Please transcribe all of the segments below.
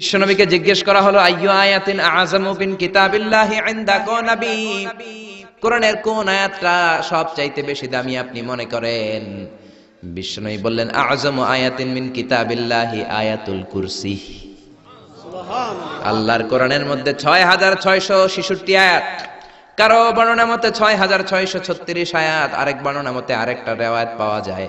বিশ্বনবীকে জিজ্ঞেস করা হলো, আইয়ু আয়াতিন আযামু বিন কিতাবিল্লাহি ইনদাকা নবী? কোরআনের কোন আয়াতটা সবচাইতে বেশি দামি আপনি মনে করেন? বিশ্বনবী বললেন আযমু আয়াতিন মিন কিতাবিল্লাহি আয়াতুল কুরসি। আল্লাহর কোরআনের মধ্যে ছয় হাজার ছয়শো ছেষট্টি আয়াত। কারও বর্ণনা মতে ছয় হাজার ছয়শো ছত্রিশ আয়াত, আরেক বর্ণনা মতে আরেকটা রেওয়ায়ত পাওয়া যায়।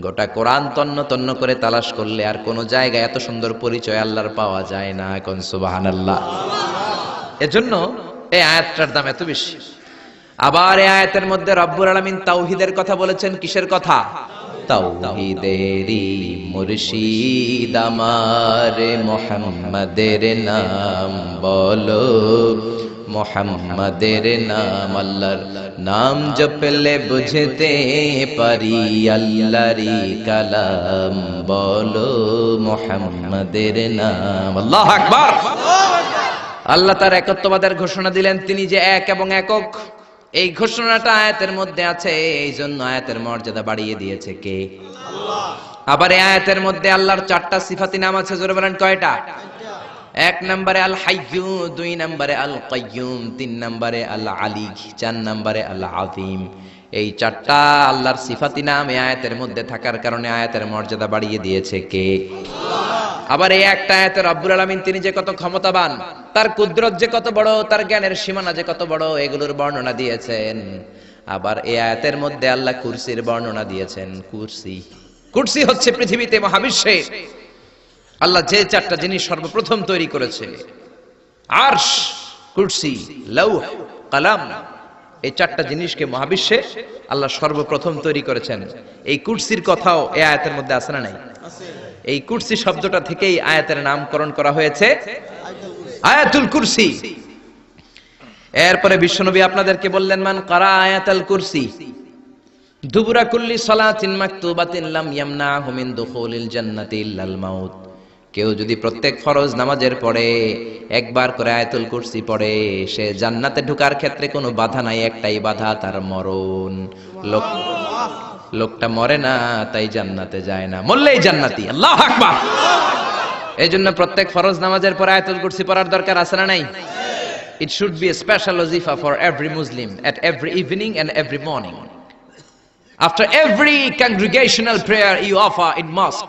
গোটা কোরআন তন্ন তন্ন করে তালাশ করলে আর কোন জায়গায় এত সুন্দর পরিচয় আল্লাহর পাওয়া যায় না। কোন সুবহানাল্লাহ। এজন্য এই আয়াতটার দাম এত বেশি। আবার এই আয়াতের মধ্যে রব্বুর আলামিন তাওহীদের কথা বলেছেন। কিসের কথা? আমার মোহাম্মদের নাম বলো। মোহাম্মদের নাম আল্লাহর। নাম জপলে বুঝতে পারি আল্লাহরি কালাম। বলো মোহাম্মদের নাম। আল্লাহ আকবার। আল্লাহ তার একত্ববাদের ঘোষণা দিলেন, তিনি যে এক এবং একক। এই ঘোষণাটা আয়াতের মধ্যে আছে এই জন্য আয়াতের মর্যাদা বাড়িয়ে দিয়েছে কে? আবার এই আয়াতের মধ্যে আল্লাহর চারটা সিফাতি নাম আছে, জোরে বলেন কয়টা? এক নম্বরে আল হাইয়ু দুই নম্বরে আল কাইয়ুম তিন নম্বরে আল আলী চার নম্বরে আল আযীম এই চারটা আল্লাহর সিফাতি নাম এই আয়াতের মধ্যে থাকার কারণে আয়াতের মর্যাদা বাড়িয়ে দিয়েছে কে? আবার এই একটা আয়াতে রব্বুল আলামিন, তিনি যে কত ক্ষমতাবান, তার কুদরত যে কত বড়, তার জ্ঞানের সীমানা যে কত বড়, এগুলোর বর্ণনা দিয়েছেন। আবার এই আয়াতের মধ্যে আল্লাহ কুরসির বর্ণনা দিয়েছেন। কুরসি। কুরসি হচ্ছে পৃথিবীতে মহাবিশ্বে। আল্লাহ যে চারটা জিনিস সর্বপ্রথম তৈরি করেছে। আরশ, কুরসি, লৌহ, কালাম, এই চারটা জিনিসকে মহাবিশ্বে আল্লাহ সর্বপ্রথম তৈরি করেছেন। এই কুরসির কথাও এ আয়াতের মধ্যে আছে না নাই? এই কুরসি শব্দটা থেকেই আয়াতের নামকরণ করা হয়েছে। আয়াতুল কুরসি। এরপরে বিশ্বনবী আপনাদেরকে বললেন, মান কারা আয়াতুল কুরসি? দুবুরা কুল্লি সালাতিন মাকতুবাতিন লাম ইয়ামনাহু মিন দুখুলিল জান্নাতি ইল্লাল মাউত। কেউ যদি প্রত্যেক ফরজ নামাজের পরে একবার করে আয়াতুল কুরসি পড়ে, সে জান্নাতে ঢোকার ক্ষেত্রে কোনো বাধা নাই, একটাই বাধা, তার মরণ। লোক লোকটা মরে না, তাই জান্নাতে যায় না। মরলেই জান্নাতি, আল্লাহ আকবার। এই জন্য প্রত্যেক ফরজ নামাজের পরে আয়াতুল কুরসি পড়ার দরকার আছে না নাই? It should be special ওজিফা for every Muslim at every evening and every morning after every congregational prayer you offer in mosque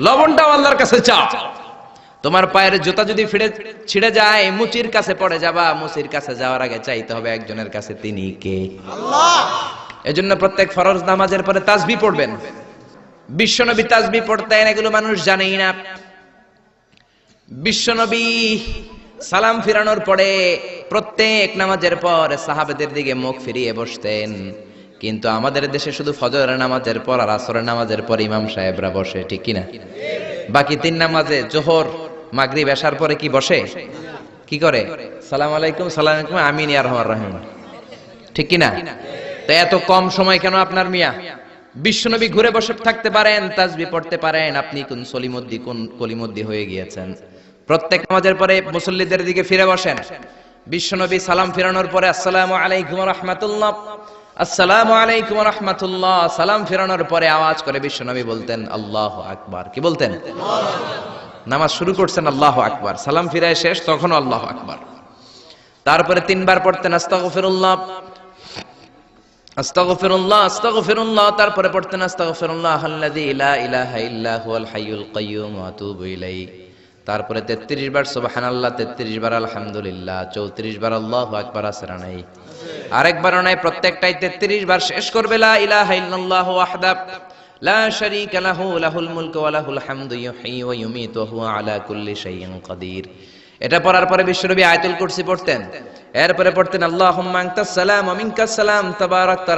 লবণটাও আল্লাহর কাছে চাও। তোমার পায়ের জুতা যদি ফিরে ছিঁড়ে যায় মুচির কাছে পড়ে যাবা মুচির কাছে যাওয়ার আগে চাইতে হবে একজনের কাছে তিনি কে? এজন্য প্রত্যেক ফরজ নামাজের পরে তাসবি পড়বেন। বিশ্বনবী তাসবি পড়তেন এগুলো মানুষ জানেই না। বিশ্বনবী সালাম ফিরানোর পরে প্রত্যেক নামাজের পর সাহাবেদের দিকে মুখ ফিরিয়ে বসতেন। কিন্তু আমাদের দেশে শুধু ফজর নামাজের পর আর আসরের নামাজের পর ইমাম সাহেবরা বসে, ঠিক কিনা? বাকি তিন নামাজে জোহর, মাগরিব, এশার পরে কি বসে? কি করে? সালাম আলাইকুম সালাম আলাইকুম, আমিন ইয়ার রহমান রহিম। ঠিক কিনা? তো এত কম সময় কেন আপনার মিয়া? বিশ্বনবী ঘুরে বসে থাকতে পারেন, তাজবি পড়তে পারেন, আপনি কোন সলিমদ্দি, কোন কলিমদ্দি হয়ে গিয়েছেন। প্রত্যেক নামাজের পরে মুসল্লিদের দিকে ফিরে বসেন। বিশ্বনবী সালাম ফিরানোর পরে, আসসালামু আলাইকুম রহমাতুল্লাহ। আসসালামু আলাইকুম রহমাতুল্লাহ। সালাম ফিরানোর পরে আওয়াজ করে বিশ্বনবী বলতেন, আল্লাহ আকবার। কি বলতেন? নামাজ শুরু করছেন, আল্লাহ আকবার। সালাম ফিরায় শেষ তখন আল্লাহ আকবার। তারপরে তিনবার পড়তেন তারপরে পড়তেন তারপরে 33 বার, সুবহানাল্লাহ 33 বার, আলহামদুলিল্লাহ। 34 বার, আল্লাহু আকবার, আসরা নাই। আরেকবার নাই, প্রত্যেকটাই 33 বার শেষ করবে আলা কুল্লি এটা পড়ার পরে বিশ্বনবী আয়াতুল কুরসি পড়তেন। এরপরে পড়তেন, আল্লাহুম্মা আনতাস সালাম ওয়া মিনকাস সালাম, তাবারাকতা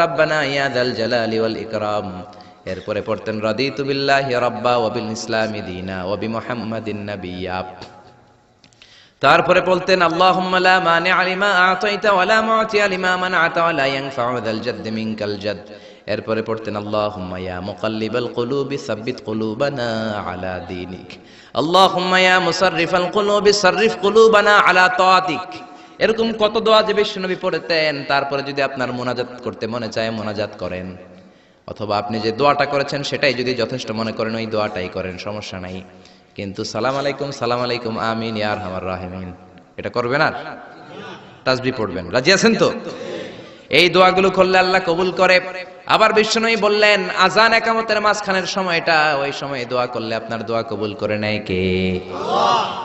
এরপরে পড়তেন, রাদিতু বিল্লাহি রাব্বা ওয়া বিল ইসলামি দীনা তারপরে বলতেন, আল্লাহুম্মা লা মানি'a লিমা আ'তাইতা ওয়া লা মু'তিয়া লিমা মান'আতা ওয়া লা ইয়ানফা'ু যাল জাদ্দি মিনকাল জাদ এরপরে পড়তেন কুলুবানা কুলুবানা আলা এরকম কত দোয়া যে বিশ্বনবী পড়তেন, তারপরে যদি আপনার মোনাজাত করতে মনে চায়, মোনাজাত করেন। অথবা আপনি যে দোয়াটা করেছেন, সেটাই যদি যথেষ্ট মনে করেন, ওই দোয়াটাই করেন, সমস্যা নাই। কিন্তু সালাম আলাইকুম সালাম আলাইকুম, আমিন ইয়ার হামার রাহিমিন। এটা করবেন আর? তাসবি পড়বেন। রাজি আছেন তো? এই দোয়াগুলো করলে আল্লাহ কবুল করে। আবার বিষ্ণুই বললেন, আজান একামতের মাঝখানের সময়টা, ওই সময় দোয়া করলে আপনার দোয়া কবুল করে নেয় কে?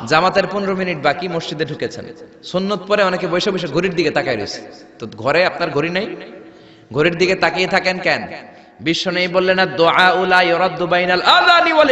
জামাতের পনেরো মিনিট বাকি, মসজিদে ঢুকেছেন। সুন্নত পরে অনেকে বসে বসে ঘড়ির দিকে তাকায় রয়েছে। তো ঘরে আপনার ঘড়ি নেই? ঘড়ির দিকে তাকিয়ে থাকেন কেন? নেই বললেন দোয়া উলা ইরাদ্দু বাইনাল আযানি ওয়াল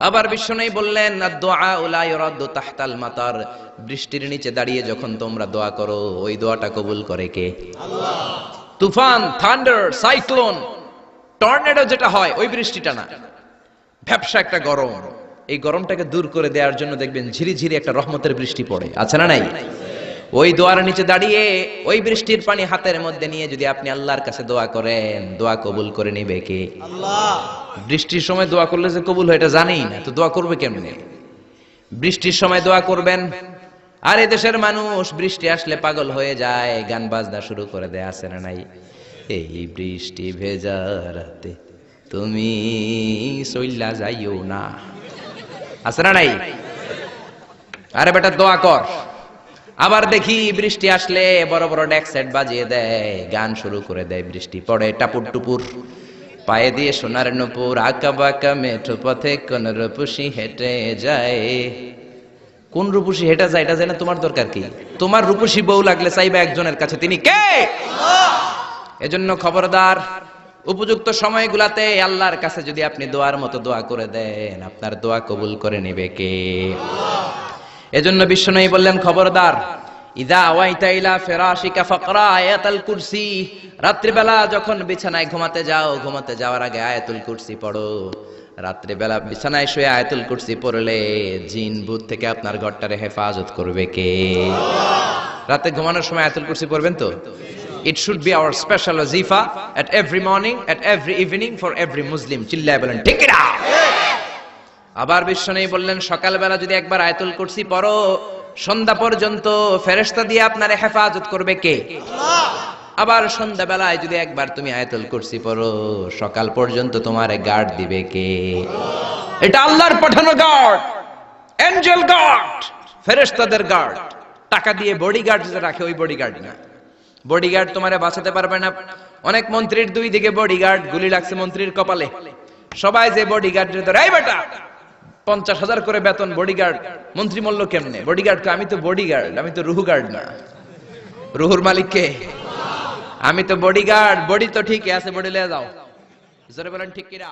আবার বিশ্বনবী বললেন দোয়া তাহতাল মাতার। বৃষ্টির নিচে দাঁড়িয়ে যখন তোমরা দোয়া করো ওই দোয়াটা কবুল করে কে? আল্লাহ। তুফান থান্ডার সাইক্লোন টর্নেডো যেটা হয় ওই বৃষ্টিটা না। ব্যবসা একটা গরম। এই গরমটাকে দূর করে দেওয়ার জন্য দেখবেন ঝিরিঝিরি ঝিরি একটা রহমতের বৃষ্টি পড়ে। আছে না নাই? ওই দোয়ার নিচে দাঁড়িয়ে ওই বৃষ্টির পানি হাতের মধ্যে নিয়ে যদি আপনি আল্লাহর কাছে দোয়া করেন দোয়া কবুল করে নিবে কে? বৃষ্টির সময় দোয়া করলে যে কবুল হয় এটা জানেই না তো দোয়া করবে কেমনে? বৃষ্টির সময় দোয়া করবেন। আর দেশের মানুষ বৃষ্টি আসলে পাগল হয়ে যায় গান বাজনা শুরু করে দেয় আসে না নাই? এই বৃষ্টি ভেজা রাতে তুমি সইলা যাইও না। আছে না নাই? আরে বেটা দোয়া কর। আবার দেখি বৃষ্টি আসলে বড় বড় ডেক সেট বাজিয়ে দেয়, গান শুরু করে দেয় বৃষ্টি, পড়ে টাপুর টুপুর। পায়ে দিয়ে সোনার নুপুর, আঁকা বাঁকা মেঠো পথে কোন রূপসী হেঁটে যায়। কোন রূপসী হেঁটে যায় এটা জানে তোমার দরকার কি? তোমার রূপসী বউ লাগলে চাইবে একজনের কাছে, তিনি কে? এজন্য খবরদার, উপযুক্ত সময়গুলাতে আল্লাহর কাছে যদি আপনি দোয়ার মতো দোয়া করে দেন, আপনার দোয়া কবুল করে নেবে কে? এজন্য বিশ্বনবী বললেন, খবরদার, ইদা আওয়াইতা ইলা ফিরাশিকা ফাকরা আয়াতাল কুরসি। রাত্রিবেলা যখন বিছানায় ঘুমাতে যাও, ঘুমাতে যাওয়ার আগে আয়াতুল কুরসি পড়ো। রাত্রিবেলা বিছানায় শুয়ে আয়াতুল কুরসি পড়লে জিন ভূত থেকে আপনার ঘরটারে হেফাজত করবে কে? রাতে ঘুমানোর সময় আয়াতুল কুরসি পড়বেন তো? It should be our special ওয়াজিফা at every morning at every evening for every Muslim চিল্লায় বলেন, ঠিক না আবার বিশ্বনেই বললেন সকালবেলা যদি একবার আয়াতুল কুরসি পড়ো সন্ধ্যা পর্যন্ত ফেরেশতা দিয়ে আপনার হেফাজত করবে কে? আবার সন্ধ্যাবেলায় যদি একবার তুমি আয়াতুল কুরসি পড়ো সকাল পর্যন্ত তোমার গার্ড দিবে কে? এটা আল্লাহর পাঠানো গার্ড এঞ্জেল গার্ড ফেরেশতাদের গার্ড। টাকা দিয়ে বডিগার্ড যেটা রাখে ওই বডিগার্ড না। বডিগার্ড তোমারে বাঁচাতে পারবে না। অনেক মন্ত্রীর দুই দিকে বডিগার্ড গুলি লাগছে মন্ত্রীর কপালে। সবাই যে বডিগার্ড বেটা পঞ্চাশ হাজার করে বেতন বডিগার্ড মন্ত্রী মল্ল কেমনে? বডিগার্ড আমি তো বডিগার্ড আমি তো রুহু গার্ড না। রুহুর মালিক কে? আমি তো বডিগার্ড বডি তো ঠিকই আছে বডি লে যাও। জোরে বলেন, ঠিক কিরা